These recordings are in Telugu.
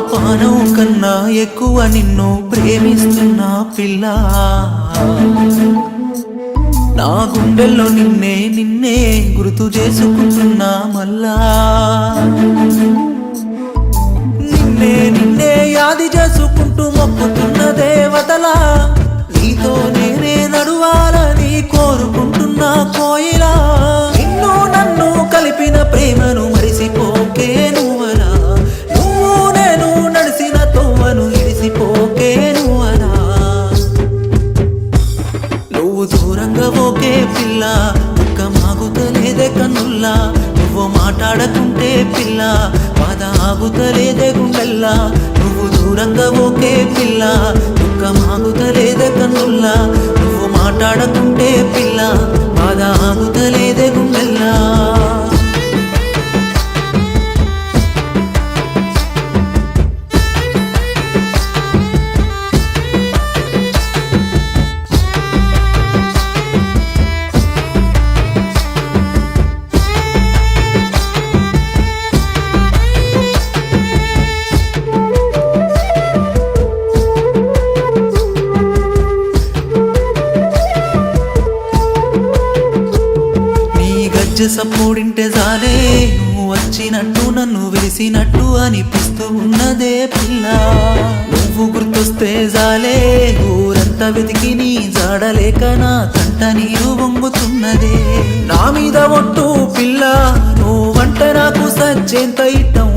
పానం కన్నా ఎక్కువ నిన్ను ప్రేమిస్తున్నా పిల్ల. నా గుండెల్లో నిన్నే నిన్నే గుర్తు చేసుకుంటున్నా మళ్ళా ఆగుతలేదే కన్నుల్లా? నువ్వు మాట్లాడకుంటే పిల్ల. బాధ ఆగుతలేదే గుండెల్లా? నువ్వు దూరంగా ఓకే పిల్ల. దుఃఖం మాగుతలేదే కన్నుల్లా? నువ్వు మాట్లాడకుంటే పిల్ల. బాధ ఆగుతలేదే గుండెల్లా? నీ గజ్జ చాలే. నువ్వు వచ్చినట్టు నన్ను వెలిసినట్టు అనిపిస్తూ ఉన్నదే పిల్ల. నువ్వు గుర్తొస్తే చాలే. ఊరంతా వెతికి నీ జాడలేక నా కంట నీరు వంగుతున్నదే. నా మీద ఒట్టు పిల్ల నువ్వంట నాకు సచ్చేంత ఇట్టం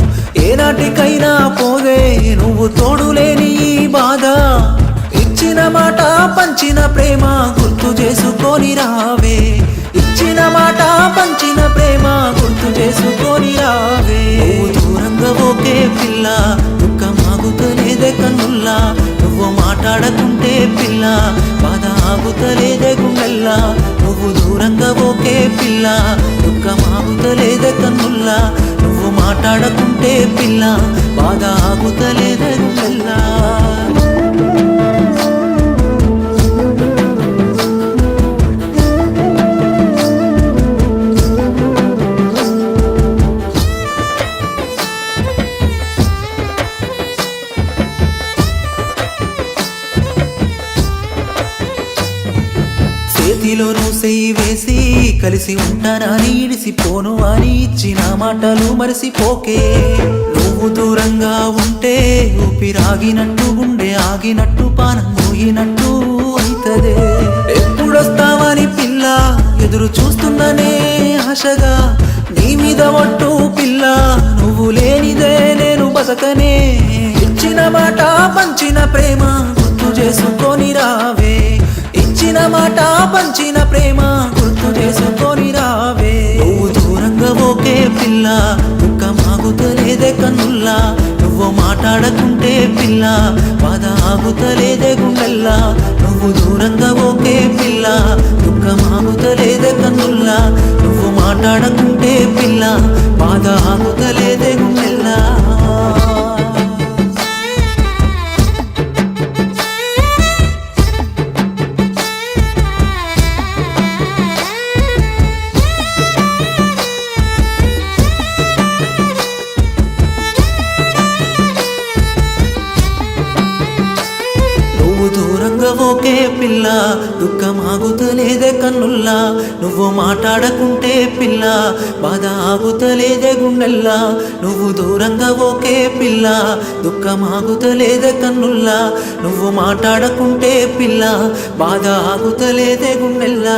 ఏనాటికైనా పోదే నువ్వు తోడులేని బాధ. ఇచ్చిన మాట పంచిన ప్రేమ గుర్తు చేసుకొని రావే పిల్ల దుఃఖం ఆగుతలేదే కన్నుల్లా. నువ్వు మాట్లాడకుంటే పిల్ల బాధ ఆగుతలేదే గుండెల్లా. నువ్వు దూరంగా ఓకే పిల్ల దుఃఖ మాగుతలేదే కన్నుల్లా. నువ్వు మాట్లాడకుంటే పిల్ల బాధ ఆగుతలేదే గుండెల్లా. చేతిలోను సెయ్యి వేసి కలిసి ఉంటానని ఇడిసిపోను అని ఇచ్చిన మాటలు మరిసిపోకే. నువ్వు దూరంగా ఉంటే ఊపిరాగినట్టు గుండె ఆగినట్టు పానం మోగినట్టు అయితదే ఎప్పుడొస్తావని పిల్ల ఎదురు చూస్తున్ననే ఆశగా. నీ మీద ఒట్టు పిల్ల నువ్వు లేనిదే నేను బతకనే. ఇచ్చిన మాట పంచిన ప్రేమ గుర్తు చేసుకొని రావే. ఇచ్చిన మాట పంచిన ప్రేమ గుర్తు చేసుకొని రావే. నువ్వు దూరంగా ఓకే పిల్ల దుఃఖం మాగుతలేదే కన్నుల్లా. నువ్వు మాట్లాడకుంటే పిల్ల బాధ ఆగుతలేదే గుండెల్లా. నువ్వు దూరంగా ఓకే పిల్ల దుఃఖం ఆగుతలేదే కన్నుల్లా. నువ్వు మాట్లాడకుంటే పిల్ల బాధ ఆగుతలేదే గుండెల్లా. ఓకే పిల్ల దుఃఖం ఆగుతలేదే కన్నుల్లా. నువ్వు మాట్లాడకుంటే పిల్ల బాధ ఆగుతలేదే గుండెల్లా. నువ్వు దూరంగా ఓకే పిల్ల దుఃఖం ఆగుతలేదే కన్నుల్లా. నువ్వు మాట్లాడకుంటే పిల్ల బాధ ఆగుతలేదే గుండెల్లా.